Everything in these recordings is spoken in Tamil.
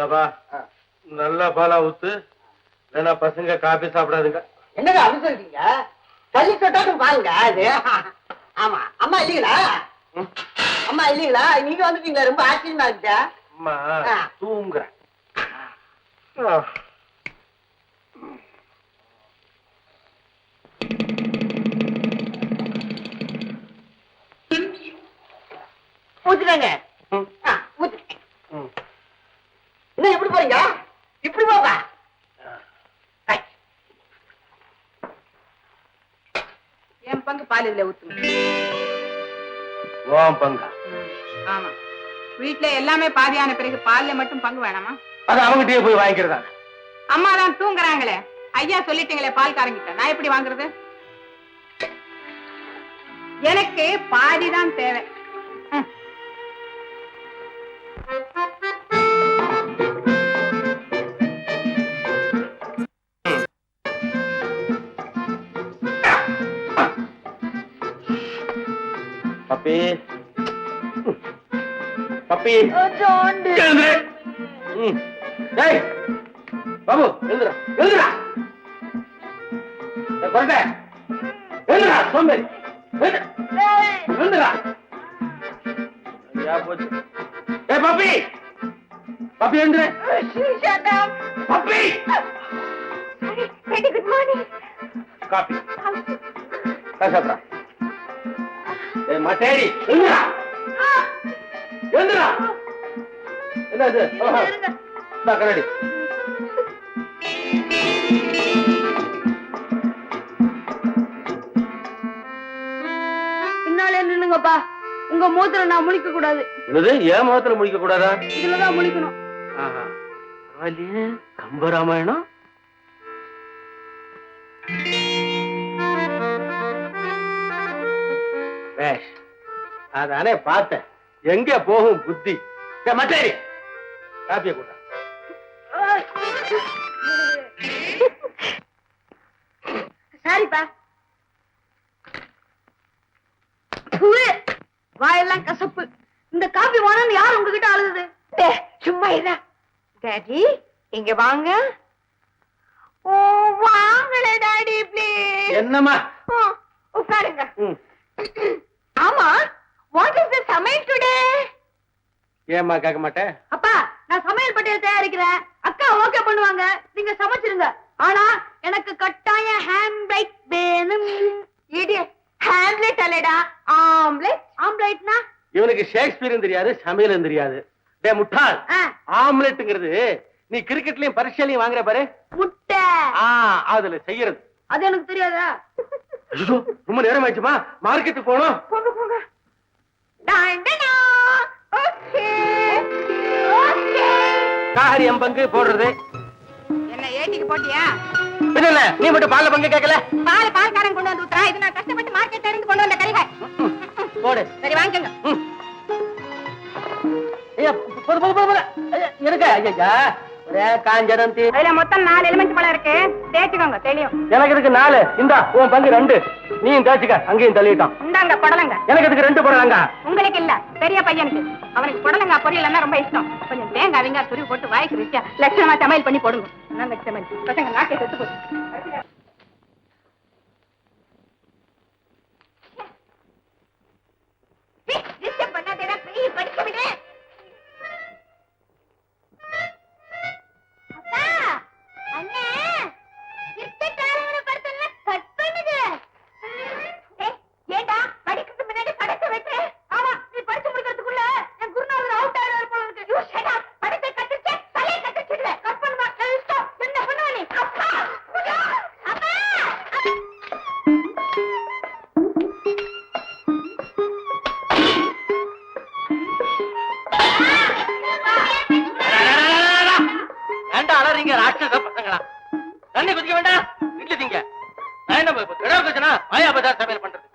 சபா நல்லா பாலா ஊத்து இல்லைன்னா பசங்க காபி சாப்பிடாதுங்க. என்னங்க சொல்றீங்க? தள்ளி தொட்டாலும் பாருங்க அது. ஆமா அம்மா இல்லீங்களா. அம்மா இல்லீங்களா? நீங்க வந்துட்டீங்களா? ரொம்ப ஆச்சரியமா இருக்குதா. அம்மா. தூங்குறேன். ஊத்துறாங்க ம். ஊத்து ம். என்ன எப்படி போறீங்க இப்படி போப்பா ஐ, ஊத்துங்க. பங்கா. ஆமா. வீட்ல எல்லாமே பாதியான பிறகு பால்ல மட்டும் பங்கு வேணாமா? அது அவங்ககிட்டயே போய் வாங்கிக்கிறதா அம்மா தான் தூங்குறாங்களே. ஐயா சொல்லிட்டீங்களே பால் காரங்கிட்ட நான் எப்படி வாங்குறது? எனக்கு பாதி தான் தேவை. பப்பி. பப்பி எழுந்துரு. ம். டேய். பாபு எழுந்துடா. ஏய், குழந்தை. எழுந்துடா சோம்பேறி. சரியா போச்சு. ஏய் பப்பி. பப்பி எழுந்துரு. பப்பி. காபி. கசப்ரா ஏய் மட்டேரி எழுந்துடா. எழுந்துடா. என்னது கண்ணாடி. பின்னாலே நின்னுங்கப்பா உங்க மூத்திர நான் முழிக்க கூடாது. என்னது? ஏன் முகத்துல முடிக்க கூடாதா? இதுலதான் முழிக்கணும். ஆஹா. பரவாயில்லையே கம்பராமாயணம்? பேஷ் அதானே பார்த்தேன். எங்க போகும் புத்தி? மட்டேரி காப்பிய கூட்டா சாரிப்பா. வாயெல்லாம் கசப்பு. இந்த காபி வேணும்னு யார் உங்ககிட்ட அழுகுது? சும்மா இதா டாடி இங்க வாங்க. ஓ வாங்கல டாடி ப்ளீஸ் என்னம்மா? உட்காருங்க. ஆமா. வாட் இஸ் தி சமையல் டுடே ஏம்மா கேட்க மாட்டேன் அப்பா நான் சமையல் பட்டியல் தயாரிக்கிறேன். அக்கா ஓகே பண்ணுவாங்க. நீங்க சமைச்சிருங்க. ஆனா எனக்கு கட்டாயம் ஹேண்ட் பிரைட் வேணும். இடியட் ஹேம்லெட் அல்லடா ஆம்லெட் ஆம்லைட்னா இவனுக்கு ஷேக்ஸ்பியரும் தெரியாது சமையலும் தெரியாது. டே முட்டாள். ஆ, ஆம்லெட்டுங்கிறது நீ கிரிக்கெட்லயும் பரிசையிலையும் வாங்குற பாரு. முட்டை. ஆ அதுல செய்யறது. அது எனக்கு தெரியாதா? ரொம்ப நேரம் ஆயிடுச்சுமா மார்க்கெட்டுக்கு போகணும். போங்க போங்க. போடுறது. என்ன ஏட்டிக்கு போட்டியா? இல்ல நீ மட்டும் பால்ல பங்கு கேட்கல? பால் பால்காரன் கொண்டு வந்து ஊத்துறா. இது நான் கஷ்டப்பட்டு மார்க்கெட்ல இருந்து கொண்டு வந்த கறிகாய் போடு. சரி வாங்கிக்கோங்க. ஐயா, போது, போது, போது, போது. ஐயா, இருக்க ஐயா ஒரே காஞ்சனம் தீ அதுல மொத்தம் நாலு எலுமிச்சை பழம் இருக்கு. தேய்ச்சுக்கோங்க தெளியும். எனக்கு இதுக்கு நாலு. இந்தா உன் பங்கு ரெண்டு. நீயும் தேய்ச்சிக்க. அங்கேயும் தள்ளிட்டான். இந்தாங்க புடலங்க. எனக்கு இதுக்கு ரெண்டு போடுறாங்க உங்களுக்கு இல்ல. பெரிய பையனுக்கு. அவனுக்கு புடலங்க பொரியல் ரொம்ப இஷ்டம். கொஞ்சம் தேங்காய் வெங்காய் துருவி போட்டு வாய்க்கு ருச்சியா லட்சணமா சமையல் பண்ணி போடுங்க. நல்லா சமையல். பசங்க நாட்டை செத்து போச்சு. படிக்க விடு. சமையல் பண்றது!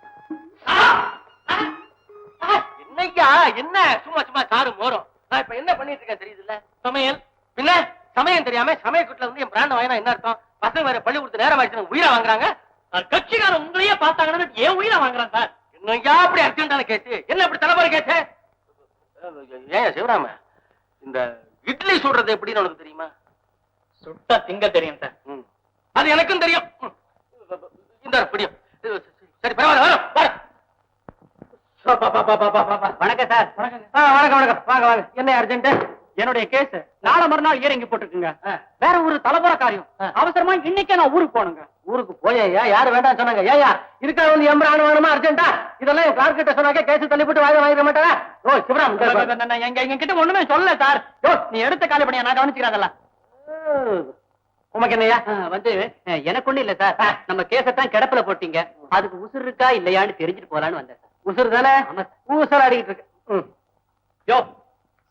என்னய்யா என்ன? சும்மா சும்மா சாரு மோரும். நான் இப்ப என்ன பண்ணிட்டு இருக்கேன் தெரியுதுல்ல? சமையல். பின்ன சமயம் தெரியாம சமயக்குட்டில வந்து என் பிராண்ட் வாங்கினா என்ன அர்த்தம்? பசங்க வேற பள்ளி கொடுத்து நேரம் ஆயிடுச்சு உயிரை வாங்குறாங்க. கட்சிக்காரன் உங்களையே பார்த்தாங்கன்னா ஏன் உயிரை வாங்குறான் சார். இன்னும் அப்படி அர்ஜென்டான கேட்டு? என்ன இப்படி தலைமுறை கேட்டு? ஏன் சிவராம இந்த இட்லி சுடுறது எப்படின்னு உனக்கு தெரியுமா? சுட்டா திங்க தெரியும் சார். அது எனக்கும் தெரியும். இந்த பிடியும். சரி பரவாயில்ல வரும் வரும். வணக்கம் சார். ஆ, வணக்கம் வணக்கம். வாங்க வாங்க. என்ன அர்ஜென்ட் என்னுடைய கேஸ் நாளை மறுநாள் இயரிங்கி போட்டுருக்குங்க. வேற ஒரு தலைமுறை காரியம். அவசரமா இன்னைக்கே நான் ஊருக்கு போகணுங்க. ஊருக்கு போயா யாரு வேண்டாம் சொன்னாங்க? ஏயா இருக்கா வந்து எம்பரான வேணுமா அர்ஜென்ட்டா இதெல்லாம் என் கிளார்க் கிட்ட சொன்னாக்க கேஸ் தள்ளி போட்டு வாங்க வாங்கிட மாட்டாரா ஓ சிவராம். எங்க எங்க கிட்ட ஒண்ணுமே சொல்லல சார். யோ நீ எடுத்த காலி பண்ணியா நான் கவனிச்சுக்கிறேன் அதெல்லாம். உமக்கு என்னய்யா வந்து எனக்கு ஒண்ணும் இல்ல சார். நம்ம கேஸத்தான் கிடப்புல போட்டீங்க. அதுக்கு உசுர் இருக்கா இல்லையான்னு தெரிஞ்சுட்டு போலான்னு வந்தேன் உசுறு தானே? ஆமா ஊசல் ஆடிக்கிட்டு இருக்கு. யோ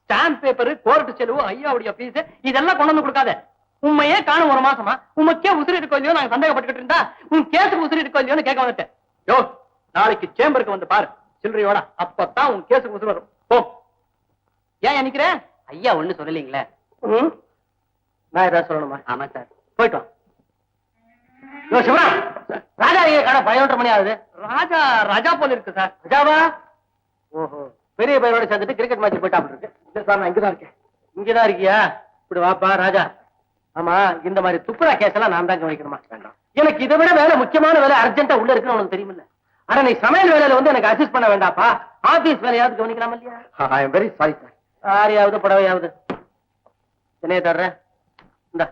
ஸ்டாம்ப் பேப்பர் கோர்ட் செலவு ஐயாவுடைய ஃபீஸ் இதெல்லாம் கொண்டு வந்து கொடுக்காத. உண்மையே காணும் ஒரு மாசமா? உமக்கே உசுறு இருக்கோ இல்லையோ? நாங்க சந்தேகப்பட்டுக்கிட்டு இருந்தா உன் கேஸுக்கு உசுறு இருக்கோ இல்லையோன்னு கேட்க வந்துட்டேன். யோ நாளைக்கு சேம்பருக்கு வந்து பாரு. சில்லறையோட அப்பதான் உன் கேஸுக்கு உசுறு வரும். போ. ஏன் நிக்கிற ஐயா ஒண்ணு சொல்லலீங்களே. நான் ஏதாவது சொல்லணுமா? ஆமா சார். போயிட்டு வா. யோ சிவராம் ராஜா ஐயா கடை? பதினொன்றரை மணி ஆகுது. ராஜா ராஜா போல இருக்கு சார். ராஜாவா? ஓஹோ. பெரிய பையனோட சேர்ந்துட்டு கிரிக்கெட் மேட்ச் போயிட்டாப்ல இருக்கு. இல்ல சார் நான் இங்கதான் இருக்கேன். இங்கதான் இருக்கியா? இப்படி வாப்பா ராஜா. ஆமா இந்த மாதிரி துப்புரா கேஸ் எல்லாம் நான் தான் கவனிக்கணுமா? வேண்டாம். எனக்கு இதை விட வேலை முக்கியமான வேலை அர்ஜென்ட்டா உள்ள இருக்குன்னு உனக்கு தெரியுமில்ல? ஆனா நீ சமையல் வேலையில வந்து எனக்கு அசிஸ்ட் பண்ண வேண்டாப்பா? ஆபீஸ் வேலையாவது கவனிக்கலாம் இல்லையா? I am very sorry sir ஆரியாவது புடவையாவது. என்னைய தர்ற இந்த.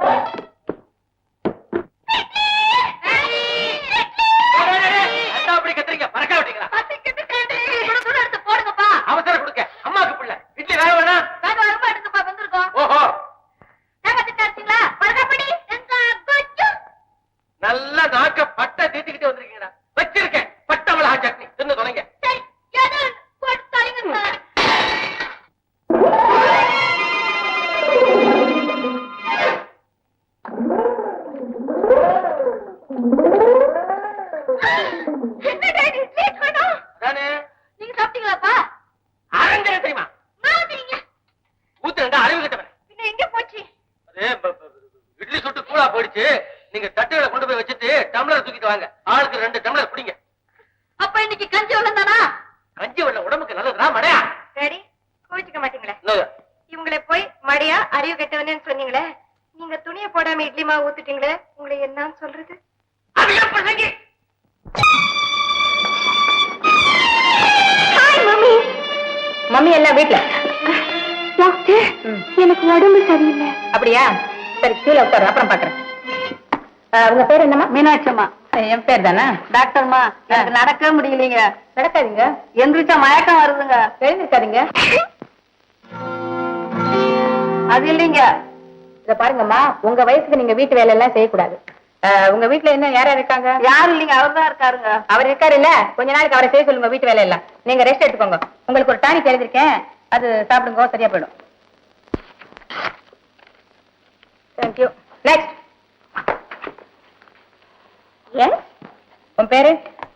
அப்படி ரெண்டா அறிவு கிட்டவன் எங்க போச்சு? இட்லி சுட்டு கூலா போயிடுச்சு. நீங்க தட்டுகளை கொண்டு போய் வச்சுட்டு டம்ளர் தூக்கிட்டு வாங்க. ஆளுக்கு ரெண்டு டம்ளர் குடிங்க. அப்ப இன்னைக்கு கஞ்சி வெள்ளம் தானா? கஞ்சி வெள்ள உடம்புக்கு நல்லதுடா மடையா? டாடி கோவிச்சுக்க மாட்டீங்களே? இவங்களை போய் மடியா அறிவு கெட்டவனேன்னு சொன்னீங்களே. நீங்க துணியை போடாம இட்லி மாவு ஊத்துட்டீங்களே உங்களை என்னன்னு சொல்றது? மம்மி. எல்லாம் டாக்டர் எனக்கு உடம்பு சரியில்லை. அப்படியா? சரி கீழே உட்காரு அப்புறம் பாக்குறேன். உங்க பேர் என்னம்மா? மீனாட்சி அம்மா என் பேர் தானே? டாக்டர்மா. எனக்கு நடக்கவே முடியலீங்க. நடக்காதீங்க. எந்திரிச்சா மயக்கம் வருதுங்க. எழுந்திருக்காதீங்க. அது இல்லைங்க. இத பாருங்கம்மா உங்க வயசுக்கு நீங்க வீட்டு வேலை எல்லாம் செய்யக்கூடாது உங்க வீட்டுல என்ன யார் இருக்காங்க? யாரும் இல்லைங்க அவர் தான் இருக்காருங்க. அவர் இருக்காரு இல்ல கொஞ்ச நாளைக்கு அவரை செய்ய சொல்லுங்க வீட்டு வேலை எல்லாம் நீங்க ரெஸ்ட் எடுத்துக்கோங்க. உங்களுக்கு ஒரு டானிக் எழுதிருக்கேன் அது சாப்பிடுங்க சரியா போயிடும். தேங்க்யூ நெக்ஸ்ட் எஸ் உன் பேரு?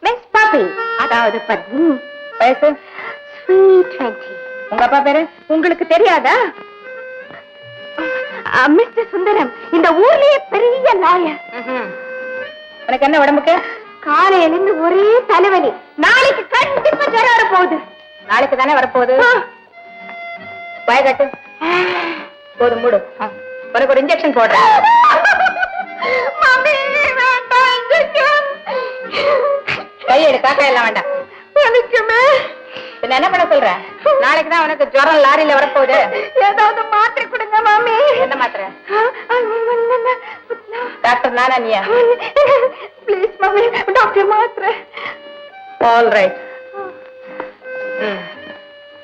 மிஸ் பாப்பி அதாவது பத்மி வயசு? உங்க அப்பா பேரு? உங்களுக்கு தெரியாதா? மிஸ்டர் சுந்தரம் இந்த ஊர்லயே பெரிய லாயர். உனக்கு என்ன உடம்புக்கு? காலையில இருந்து ஒரே தலைவலி. நாளைக்கு கண்டிப்பா ஜரம் வர போகுது நாளைக்கு தானே வரப்போகுது? பயக்கட்டு போதும் மூடு. உனக்கு ஒரு இன்ஜெக்ஷன் போடுறேன். கையெடு காக்கா எல்லாம் வேண்டாம். எனக்குமே என்ன பண்ண சொல்ற? நாளைக்கு தான் உனக்கு ஜுரம் லாரியில வரப்போகுது. ஏதாவது மாத்திரை கொடுங்க மாமி என்ன மாத்திரை? டாக்டர் நானா நீயா? ப்ளீஸ் மாமி டாக்டர் மாத்திரை. ஆல் ரைட்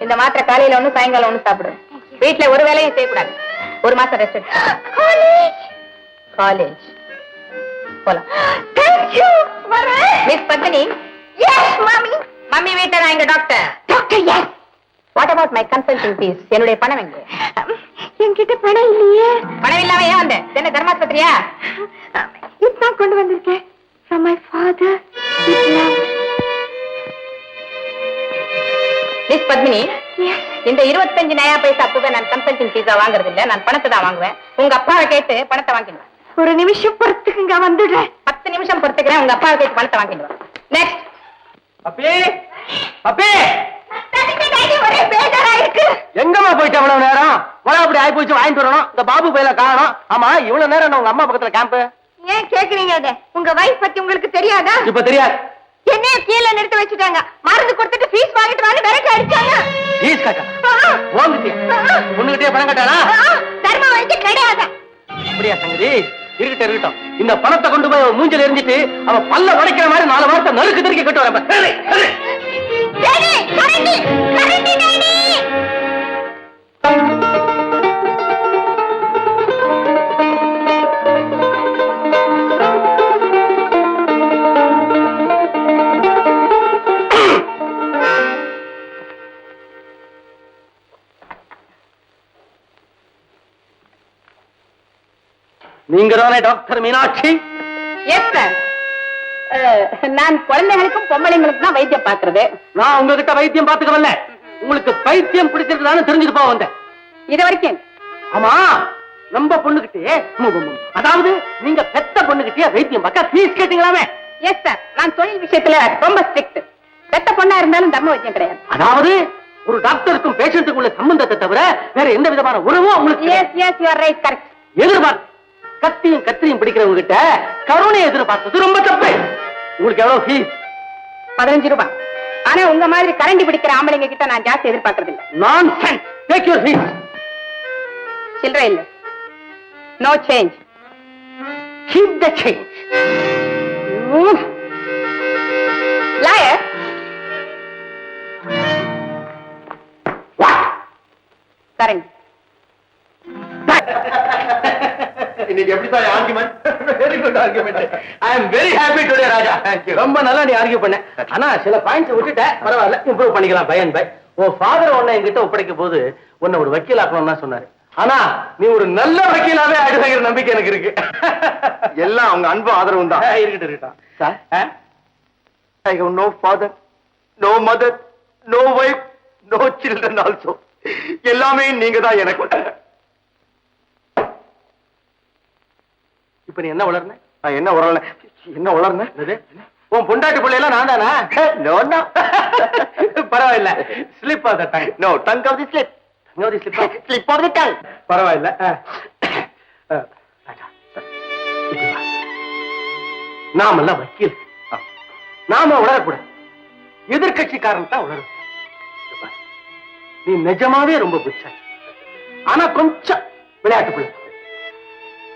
இந்த மாத்திரை காலையில ஒண்ணு சாயங்காலம் ஒண்ணு சாப்பிடு. வீட்ல ஒரு வேலையும் செய்யக்கூடாது. ஒரு மாசம் ரெஸ்ட் காலேஜ் போலாம். மிஸ் பத்மினி. மாமி. மம்மி வீட்டை நான் இங்க doctor doctor yes what about my consulting fees என்னுடைய பணம் எங்க? என்கிட்ட பணம் இல்லையே. பணம் இல்லாம ஏன் வந்த? என்ன தர்மாஸ்பத்திரியா? இப்பதான் கொண்டு வந்திருக்கேன். From my father. Miss Padmini. இந்த இருபத்தஞ்சு நயா பைசா அப்பவே நான் கன்சல்டிங் ஃபீஸா வாங்குறது இல்ல நான் பணத்தை தான் வாங்குவேன். உங்க அப்பாவை கேட்டு பணத்தை வாங்கிடுவேன். ஒரு நிமிஷம் பொறுத்துக்குங்க வந்துடுறேன். பத்து நிமிஷம் பொறுத்துக்கிறேன். உங்க அப்பாவை கேட்டு பணத்தை வாங்கிடுவேன். Next puppy! பப்பி! ஒரே பேஜாரா இருக்கு. எங்கம்மா போயிட்டு அவ்வளவு நேரம்? மழை அப்படி ஆயி போச்சு வாங்கிட்டு வரணும் இந்த பாபு பையில காணோம் ஆமா இவ்வளவு நேரம் உங்க அம்மா பக்கத்துல கேம்ப் ஏன் கேக்குறீங்க உங்க வைஃப் பத்தி உங்களுக்கு தெரியாதா? இப்ப தெரியாது. என்னைய கீழே நிறுத்த வச்சுட்டாங்க. மருந்து கொடுத்துட்டு ஃபீஸ் வாங்கிட்டு வாங்க விரட்டி அடிச்சாங்க. காக்கா ஆ, வாங்கிட்டியா பொண்ணுகிட்டே பணம் கட்டானா ஆ, தர்ம வைத்து கிடையாது. அப்படியா சங்கதி இருக்கட்டும் இருக்கட்டும். இந்த பணத்தை கொண்டு போய் மூஞ்சில எரிஞ்சிட்டு அவன் பல்ல உடைக்கிற மாதிரி நாலு வாரத்தை நறுக்கு திருக்கி கட்டு டாக்டர் மீனாட்சி. நான் குழந்தைகளுக்கும் பொம்பளைங்களுக்கும் தான் வைத்தியம் பாக்குறது நான் உங்ககிட்ட வைத்தியம் பார்த்துக்க வரல உங்களுக்கு பைத்தியம் பிடிச்சிருக்குதான்னு தெரிஞ்சுட்டு போக வந்தேன். இது வரைக்கும். ஆமா நம்ம பொண்ணுகிட்டே. அதாவது நீங்க பெத்த பொண்ணுகிட்டே வைத்தியம் பார்க்க ஃபீஸ் கேட்டீங்களாமே? எஸ் சார் நான் தொழில் விஷயத்துல ரொம்ப ஸ்ட்ரிக்ட் பெத்த பொண்ணா இருந்தாலும் தர்ம வைத்தியம் கிடையாது. அதாவது ஒரு டாக்டருக்கும் பேஷண்ட்டுக்கும் உள்ள சம்பந்தத்தை தவிர வேற எந்த விதமான உறவும் உங்களுக்கு yes yes you are right correct எதிர்பார்த்து கத்தியும் கத்திரியும் பிடிக்கிறவங்க கிட்ட கருணை எதிர்பார்த்தது ரொம்ப தப்பு. உங்களுக்கு எவ்வளவு ஃபீஸ் பதினஞ்சு ரூபாய். ஆனா உங்க மாதிரி கரண்டி பிடிக்கிற ஆம்பளைங்க கிட்ட நான் ஜாஸ்தி எதிர்பார்க்கறது இல்ல நான் டேக் யூர் ஃபீஸ் சில்லறை இல்ல. No change keep the change இன்னைக்கு எப்படி தான் argument very good argument I am very happy today Raja ரொம்ப நல்லா நீ ஆர்கியூ பண்ண. ஆனா சில பாயிண்ட்ஸ் விட்டுட்ட. பரவாயில்ல இம்ப்ரூவ் பண்ணிக்கலாம். பை அண்ட் பை உன் ஃபாதர் உன்னை என்கிட்ட ஒப்படைக்கும் போது உன்னை ஒரு வக்கீல் ஆக்கணும்னு சொன்னாரு. ஆனா நீ ஒரு நல்ல வக்கீலாவே ஆயிடுவேங்கிற நம்பிக்கை எனக்கு இருக்கு. எல்லாம் அவங்க அன்பு ஆதரவும் தான். இருக்கட்டும் இருக்கட்டும். Sir? I have no father no mother no wife no children also எல்லாமே நீங்க தான் எனக்கு. இப்ப நீ என்ன வளர்ன நான் என்ன உளறல என்ன என்னது? உன் பொண்டாட்டி பிள்ளையெல்லாம் நான் தானா? நோ நோ பரவாயில்ல. Slip of the tongue no tongue of the slip slip of slip of the tongue பரவாயில்ல. நாமெல்லாம் வக்கீல். நாம உளரக்கூடாது. எதிர்கட்சிக்காரன் தான் உளரும். நீ நிஜமாவே ரொம்ப புச்சாய் ஆனா கொஞ்சம் விளையாட்டு பிள்ளை.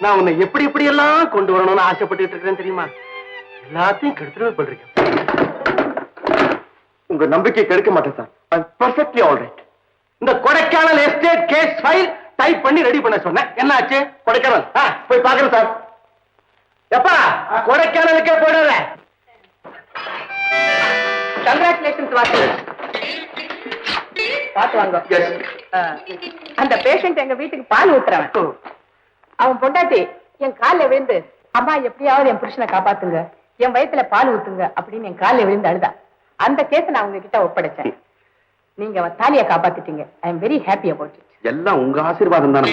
நான் உன்னை எப்படி எப்படி எல்லாம் கொண்டு வரணும்னு ஆசைப்பட்டுட்டு இருக்கிறேன் தெரியுமா? எல்லாத்தையும் கெடுத்துருவே பண்றீங்க உங்க நம்பிக்கை கெடுக்க மாட்டேன் சார். ஐ பர்ஃபெக்ட்லி இந்த Kodaikanal estate case file type பண்ணி ரெடி பண்ண சொன்னேன். என்னாச்சு? கொடைக்கானல். ஆ, போய் பாக்குறேன் சார். எப்பா கொடைக்கானலுக்கே போயிடுற கங்க்ராச்சுலேஷன்ஸ் வாசு பாத்து வாங்க. அந்த பேஷண்ட் எங்க வீட்டுக்கு பால் ஊத்துறவன். அவன் பொண்டாட்டி என் கால்ல விழுந்து அம்மா எப்படியாவது என் புருஷனை காப்பாத்துங்க. என் வயித்துல பால் ஊத்துங்க அப்படின்னு என் கால்ல விழுந்து அழுதா. அந்த கேஸ் நான் உங்ககிட்ட ஒப்படைச்சேன். நீங்க அவன் தாலியை காப்பாத்திட்டீங்க. I am very happy about it எல்லாம் உங்க ஆசீர்வாதம் தானே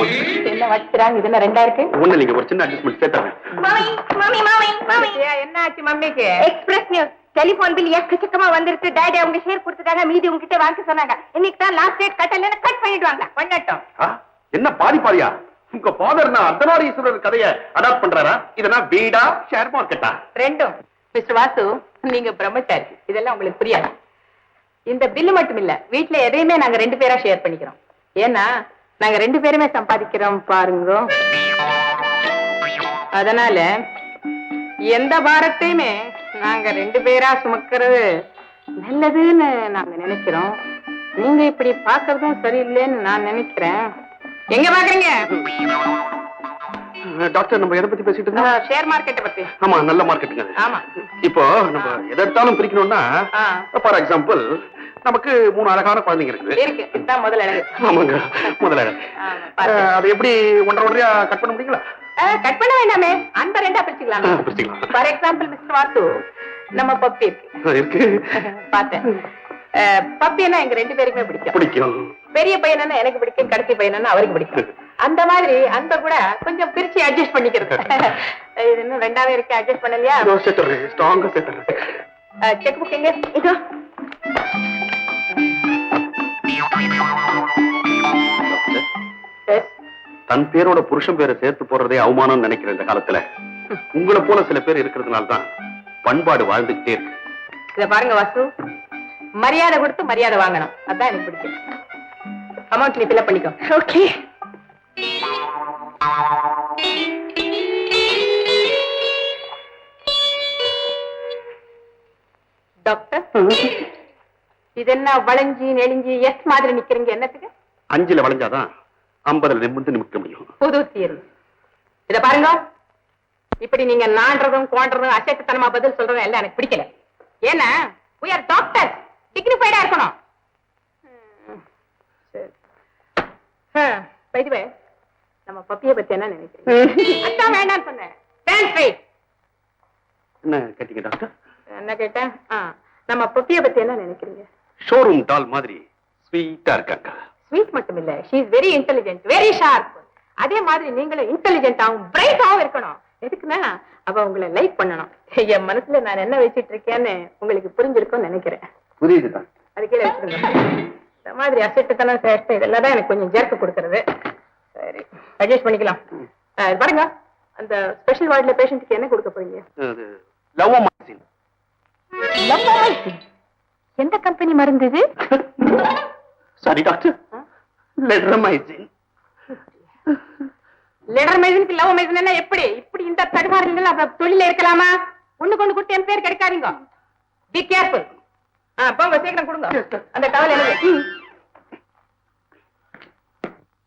என்ன வச்சுறாங்க இது என்ன ரெண்டா இருக்கு? ஒண்ணு நீங்க ஒரு சின்ன அட்ஜஸ்ட்மெண்ட் சேர்த்தாங்க மாமி மாமி மாமி மாமி என்ன ஆச்சு மம்மிக்கு? எக்ஸ்பிரஸ் நியூஸ் டெலிபோன் பில் எக்கச்சக்கமா வந்திருக்கு டாடி அவங்க ஷேர் கொடுத்துட்டாங்க. மீதி உங்ககிட்ட வாங்க சொன்னாங்க. இன்னைக்கு தான் லாஸ்ட் டேட் கட்டல கட் பண்ணிடுவாங்க. பண்ணட்டும். என்ன பாதி பாதியா? உங்க ஃபாதர் நான் அர்த்தநாரீஸ்வரர் கதைய அடாப்ட் பண்றாரா? இதெல்லாம் வீடா ஷேர் மார்க்கெட்டா ரெண்டும். மிஸ்டர் வாசு நீங்க பிரம்மச்சாரி. இதெல்லாம் உங்களுக்கு புரியாது? இந்த பில்லு மட்டும் இல்ல வீட்ல எதையுமே நாங்க ரெண்டு பேரா ஷேர் பண்ணிக்கிறோம். ஏன்னா நாங்க ரெண்டு பேருமே சம்பாதிக்கிறோம் பாருங்க. அதனால எந்த பாரத்தையுமே நாங்க ரெண்டு பேரா சுமக்கிறது நல்லதுன்னு நாங்க நினைக்கிறோம். நீங்க இப்படி பாக்குறதும் சரியில்லைன்னு நான் நினைக்கிறேன். எங்க பாக்குறீங்க? டாக்டர் நம்ம எதை பத்தி பேசிட்டு இருந்தோம் ஷேர் மார்க்கெட்டை பத்தி. ஆமா நல்ல மார்க்கெட்டுங்க. ஆமா. இப்போ நம்ம எதை எடுத்தாலும் பிரிக்கணும்னா. ஃபார் எக்ஸாம்பிள் நமக்கு மூணு அழகான குழந்தைங்க இருக்குது. இருக்கு. இதுதான் முதல் அழகு. ஆமாங்க ஆமா, பார்த்தேன். அது எப்படி ஒன்றரை ஒன்றையா கட் பண்ண முடியுங்களா? கட் பண்ண வேண்டாமே. அன்பை ரெண்டா பிரிச்சுக்கலாம். பிரிச்சுக்கலாம். ஃபார் எக்ஸாம்பிள் மிஸ்டர் வாசு நம்ம பப்பி இருக்கு. இருக்கு. பார்த்தேன் பப்பினா எங்க ரெண்டு பேருக்குமே பிடிக்கும். பிடிக்கும். பெரிய பையனா எனக்கு பிடிக்கும் கடைசி பையனா அவருக்கு பிடிக்கும். அந்த மாதிரி அன்பை கூட கொஞ்சம் பிரிச்சு அட்ஜஸ்ட் பண்ணிக்கிறது. இது இன்னும் ரெண்டாவே இருக்கு அட்ஜஸ்ட் பண்ணலையா? செக் புக் எங்க? இதோ. தன் பேரோட புருஷன் பேரை சேர்த்து போடுறதே அவமானம் நினைக்கிற இந்த காலத்துல. உங்களை போல சில பேர் இருக்கிறதுனால தான் பண்பாடு வாழ்ந்துகிட்டே இருக்கு. இத பாருங்க வாசு. மரியாதை கொடுத்து மரியாதை வாங்கணும். அதான் எனக்கு பிடிக்கும். அமௌண்ட் நீ ஃபில்அப் பண்ணிக்கோ. ஓகே டாக்டர் இது என்ன வளைஞ்சி நெளிஞ்சி எஸ் மாதிரி நிக்கிறீங்க என்னத்துக்கு? அஞ்சுல வளைஞ்சாதான் ஐம்பதுல நிமிந்து நிமிக்க முடியும். புது தியரி இத பாருங்க. இப்படி நீங்க நான்றதும் குவான்றதும் அசட்டுத்தனமா பதில் சொல்றதும் எல்லாம் எனக்கு பிடிக்கல. ஏன்னா we are டாக்டர் டிக்னிஃபைடா இருக்கணும். Way, நம்ம பப்பிய பத்தி என்ன நினைக்கிறீங்க? அதான் வேண்டாம்னு சொன்னேன். என்ன கேட்டீங்க டாக்டர் என்ன கேட்டேன்? நம்ம பப்பிய பத்தி என்ன நினைக்கிறீங்க? ஷோரூம் டால் மாதிரி ஸ்வீட்டா இருக்காங்க. ஸ்வீட் மட்டும் இல்ல she is very intelligent very sharp அதே மாதிரி நீங்களும் இன்டெலிஜென்ட்டாவும் பிரைட்டாவும் இருக்கணும். எதுக்குன்னா அவ உங்களை லைக் பண்ணணும். என் மனசுல நான் என்ன வச்சிட்டு இருக்கேன்னு உங்களுக்கு புரிஞ்சிருக்கும்னு நினைக்கிறேன். புரியுது டாக்டர் அது கீழே வச்சிருங்க. இந்த மாதிரி அசட்டுத்தனம் சேஷ்டம் இதெல்லாம் தான் எனக்கு கொஞ்சம் ஜெர்க்கு கொடுக்கறது. சரி அட்ஜஸ்ட் பண்ணிக்கலாம். பாருங்க அந்த ஸ்பெஷல் வார்டுல பேஷண்ட்டுக்கு என்ன கொடுக்க போறீங்க? லவ் மேகசின் எந்த கம்பெனி மருந்து இது? சாரி டாக்டர் லெட்ரமைசின் லெடர் மைசனுக்கு லவ் மைசன் எப்படி? இப்படி இந்த தடுமாறுகள் அப்ப தொழில இருக்கலாமா? ஒண்ணு கொண்டு கொடுத்து என் பேர் கிடைக்காதீங்க. பி கேர்ஃபுல் போங்க சீக்கிரம் கொடுங்க. அந்த டவல் எனக்கு